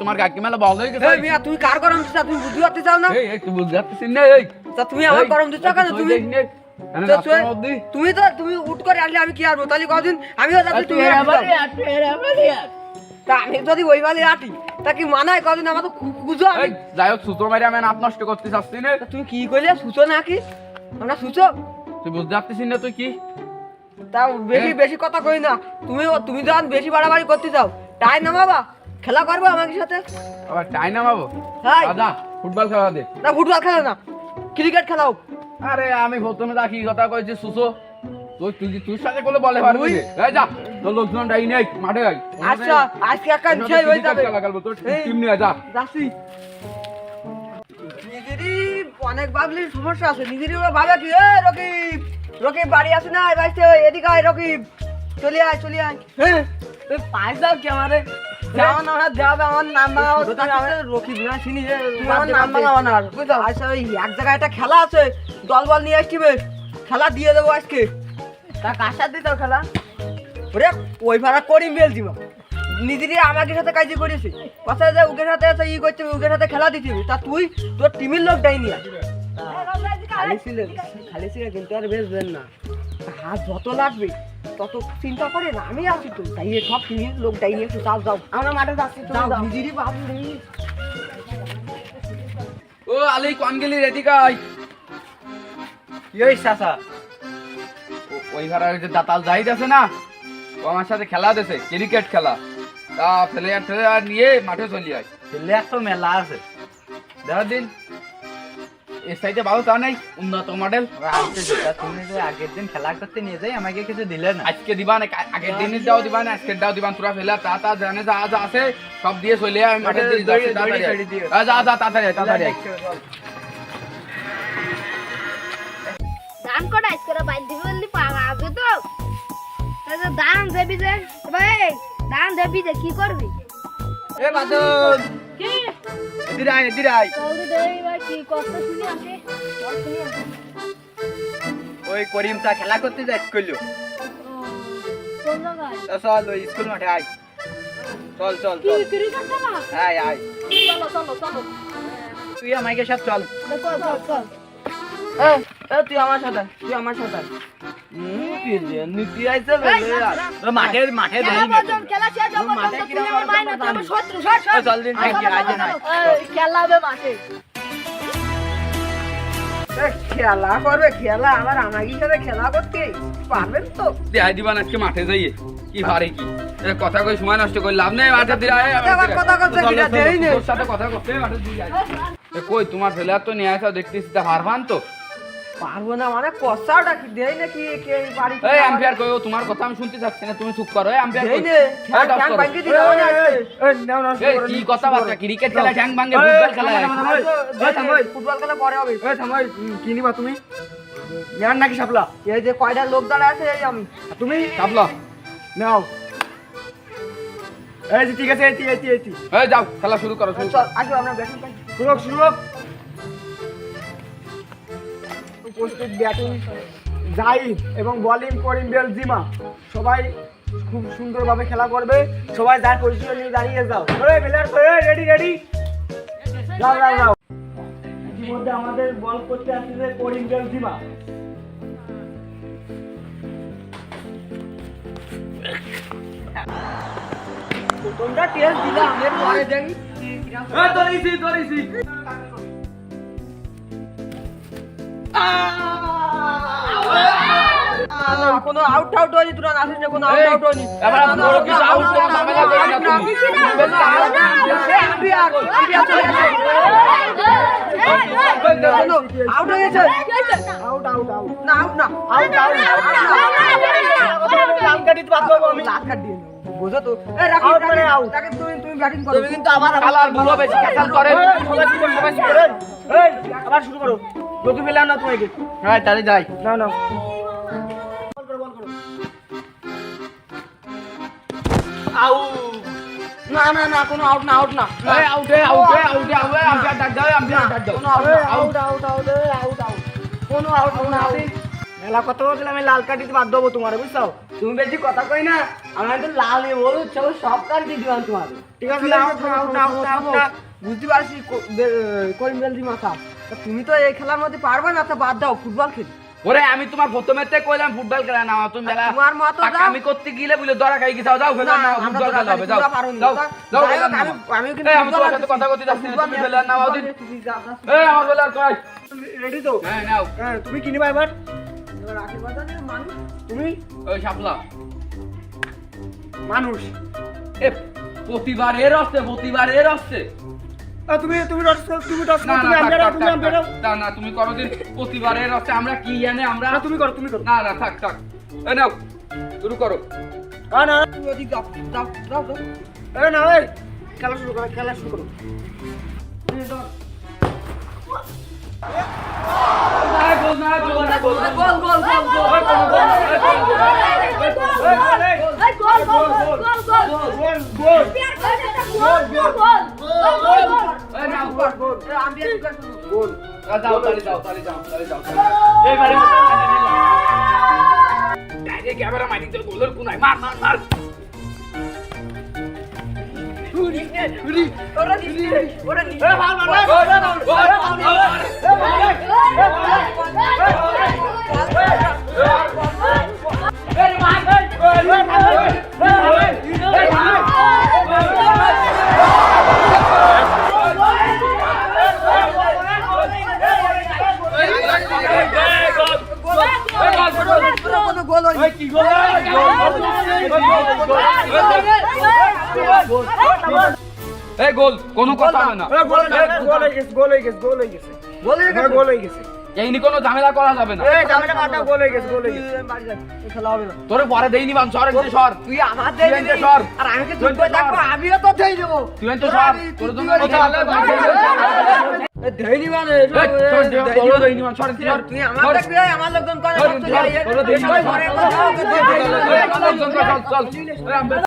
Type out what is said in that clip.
তোমার কাকি মেলা বল হয়ে গেছে। এই কার গরম তুমি বুঝতে পারতে চাও না? বুঝতে না তুমি আমার গরম দিছ কেন? তুমি আমি তুমি তো তুমি উঠ করে আসলে আমি কি আর তাহলে কদিন তুমি তা আমি যদি ওই বালি আটি তা কি মানায় কদিন আমার তো খুঁজো আমি? যাই হোক সূত্র মারি আমি নষ্ট করতে চাচ্ছি না। তুমি কি কইলে? সুচো নাকি? আমরা সুচো তুই বুঝতে পারছিস না তুই কি? তা বেশি হ্যাঁ। বেশি কথা কই না। তুমি তুমি যখন বেশি বাড়াবাড়ি করতে যাও। টাই না বাবা খেলা করব আমাকে সাথে? আবার টাই না বাবু হাই। দাদা ফুটবল খেলা দে। না ফুটবল খেলো না। ক্রিকেট খেলাও। আরে আমি প্রথমে কি কথা কইছি সুসো। তুই তুই তুই সাথে করলে বলে পারবি এই যা তোর লোকজন ডাই নেই মাঠে আচ্ছা আজকে একটা বিষয় হয়ে যাবে। খেলা খেলব তোর টিম নিয়ে যা। যাচ্ছি। নিজেরই অনেক ভাবলি সমস্যা আছে। নিজেরই ওরা ভাবে কি? এ রকিব রকিব বাড়ি আছে না এই বাড়িতে এদিকে আয় রকিব। চলে আয় চলে আয়। হ্যাঁ তুই পাঁচ দাও কি আমারে? যাও না আমার নাম রকিব না চিনি আমার নাম আচ্ছা ওই এক জায়গায় একটা খেলা আছে দল বল নিয়ে আসছি বেশ। খেলা দিয়ে দেবো আজকে। তা কার সাথে দিতে খেলা? ওরে ওই ভাড়া করিম বেলছি মা নিজেরই আমাকে সাথে কাজে করেছে। কথা যে সাথে আছে ই করতে সাথে খেলা দিতে তা তুই তোর টিমের লোক খালি ছিল খালি ছিল কিন্তু আর বেচবেন না। হাত যত লাগবে তত চিন্তা করে না আমি আছি তো। তাই সব টিমের লোক যাও যাও। আমরা মাঠে যাচ্ছি যাও নিজেরই ও আলি কোন গেলি রেডি কাই এই চাচা? ও- ওই ঘরে যে দাতাল আছে না ও আমার সাথে খেলা দিছে ক্রিকেট খেলা। তা প্লেয়ার ট্রেয়ার নিয়ে মাঠে চলে আয়। ছেলে তো মেলা আছে। দেখার দিন। এই সাইডে ভালো তা নাই উন্নত মডেল। তুমি যে আগের দিন খেলা করতে নিয়ে যাই আমাকে কিছু দিলে না। আজকে দিবা না আগের দিনের দাও দিবা না আজকের দাও দিবা তোরা ফেলা তা তা জানে যা যা আছে সব দিয়ে চলে আয় মাঠে যা যা তাড়াতাড়ি তাড়াতাড়ি। ধান কটা করে বাইর দিবি বললি পাওয়া তো। ধান দেবি যে ভাই ধান দেবি যে কি করবি? এ বাদন কি? এদিকে আয় এদিকে কি কষ্ট শুনি ওই করিম চা খেলা করতে যাই স্কুল। চল ওই স্কুল মাঠে আয়। চল চল চল। আয় আয়। তুই আমাকে সাথে চল। তুই আমার সাথে তুই আমার সাথে মাঠে খেলা করবে খেলা আবার সাথে খেলা করতে পারবেন তো দেখাই দিবা না আজকে মাঠে কি পারে কি কথা কই সময় নষ্ট করে লাভ নেই মাঠে দিয়ে। কথা কথা। এ কই তোমার ছেলে তো নিয়ে আসা দেখতেছি, তা হারবান তো পারব না মানে কষাটা কি দেই নাকি কে বাড়ি এই আম্পায়ার কই ও তোমার কথা আমি শুনতে চাচ্ছি না তুমি চুপ করো এই আম্পায়ার কই নে এই ঠ্যাং করো। ভাঙিয়ে দিলে মানে আজকে। এই কি কথা বার্তা ক্রিকেট খেলা ঠ্যাং ভাঙে ফুটবল খেলা হয়। ফুটবল খেলা পরে হবে কি নিবা তুমি ইয়ার নাকি সাপলা এই যে কয়টা লোক দাঁড়া আছে এই আমি তুমি চাপলো নাও এই যে ঠিক আছে এটি এটি এই যাও খেলা শুরু করো শুরু চল করো। আসো আমরা ব্যাটিং পাই শুরু হোক, শুরু উপস্থিত ব্যাটিং জাহিদ এবং বোলিং করিম বেলজিমা সবাই খুব সুন্দরভাবে খেলা করবে। সবাই যার পজিশনে নিয়ে দাঁড়িয়ে যাও। প্লেয়ার রেডি রেডি যাও যাও যাও। ইতিমধ্যে আমাদের বল করতে আসছে করিম বেলজিমা তোমরা টেস্ট দিলে আমি পরে দেখি। এই ধরেছি ধরেছি। কোনো আউট আউট হয়নি তোরা আসিস না কোনো আউট আউট হয়নি এবার আমি বড় কিছু out হওয়ার ঝামেলা করি না তুমি। বেশি out না, আউট হয়ে গেছে আউট আউট আউট না আউট না আউট আউট লাল কার্ড দিতে বাধ্য হব আমি লাখ কাট দিয়ে নেব। বোঝো তো এই রাকিব, Out মানে out। রাকিব, তুমি তুমি ব্যাটিং করো তুমি কিন্তু আবার খেলার বুড়ো বেশি খেসাল করে এই, সবাই শুরু করো, সবাই শুরু এই, আবার শুরু করো যদি পেলাম না তোমাকে হ্যাঁ তাহলে যাই না না না না না কোনো আউট না আউট না এই আউটে আউটে আউটে আউটে আম্পায়ার ডাক দাও আম্পায়ার ডাক দাও out out out out out out কোনো আউট কোনো আউট খেলা কত বলছিল আমি লাল দিতে বাধ্য হব তোমার বুঝছ? তুমি বেশি কথা কই না আমার তো লাল হলুদ সব সব কাজ দিয়ে দিলাম তোমার। ঠিক আছে বুঝতে পারছি করিম বেলজি মাথা। তুমি তো এই খেলার মধ্যে পারবে না তা বাদ দাও ফুটবল খেলি। ওরে আমি তোমার প্রথমেতে কইলাম ফুটবল খেলা না তুমি বেলা তোমার মতো। আমি করতে গেলে বলে দরা খাই গেছাও যাও খেলা না ফুটবল খেলা হবে যাও যাও যাও হোক, আমি- কিন্তু আমি তোমার সাথে কথা কইতে যাচ্ছি না, তুমি খেলা নাও দিন। এই আমার বেলা কই রেডি তো? হ্যাঁ নাও। হ্যাঁ তুমি কিনিবা এবার? মানুষ। তুমি? ওই শাপলা। মানুষ। এ প্রতিবার এর আসছে প্রতিবার এর আসছে তুমি তুমি করো, তুমি না না তুমি। না না করো দিন প্রতিবার এর আসছে আমরা কি জানে আমরা না তুমি করো তুমি করো। না না থাক থাক। এই নাও শুরু করো। হ্যাঁ না। তুমি ওদিক যাও, যাও, যাও, যাও। এই না এই খেলা শুরু করো খেলা শুরু করো না, গোল না, গোল না, গোল না। গোল, গোল, গোল, গোল। ওই, কোনো গোল না, ওই, কোনো গোল না। গোল গোল গোল এই নাও, গোল গোল এ, আমি আর জিজ্ঞাসা করব। গোল যাও, তালি যাও, তালি যাও, তালি যাও। এইবারে। Direct এবারে মারি তোর গোলের কোনায়। মার, মার, মার। ওরা ওরা এই গোল কোনো কথা হবে না। গোল হয়ে গেছে গোল হয়ে গেছে গোল হয়ে গেছে। গোল হয়ে গেছে। গোল হয়ে গেছে। এই নিয়ে কোনো ঝামেলা করা যাবে না। এই জামাটা কাটা গোল হয়ে গেছে গোল হয়ে গেছে। তুই খেলা হবে না। তোরে পরে দেইনি বান সর এনতে সর। তুই আমার তুই দেয় সর। আর আমি কি তুই থাকব আমিও তো দেই দেবো। তুই এনতে সর। তোর জন্য কথা হলে দেয়নি মানে এই, তোর দেইনি বান সর তুই আমার দেখবি আমার লোকজন করে চলে যায়। তোরও দেইনি বান, চল, চল,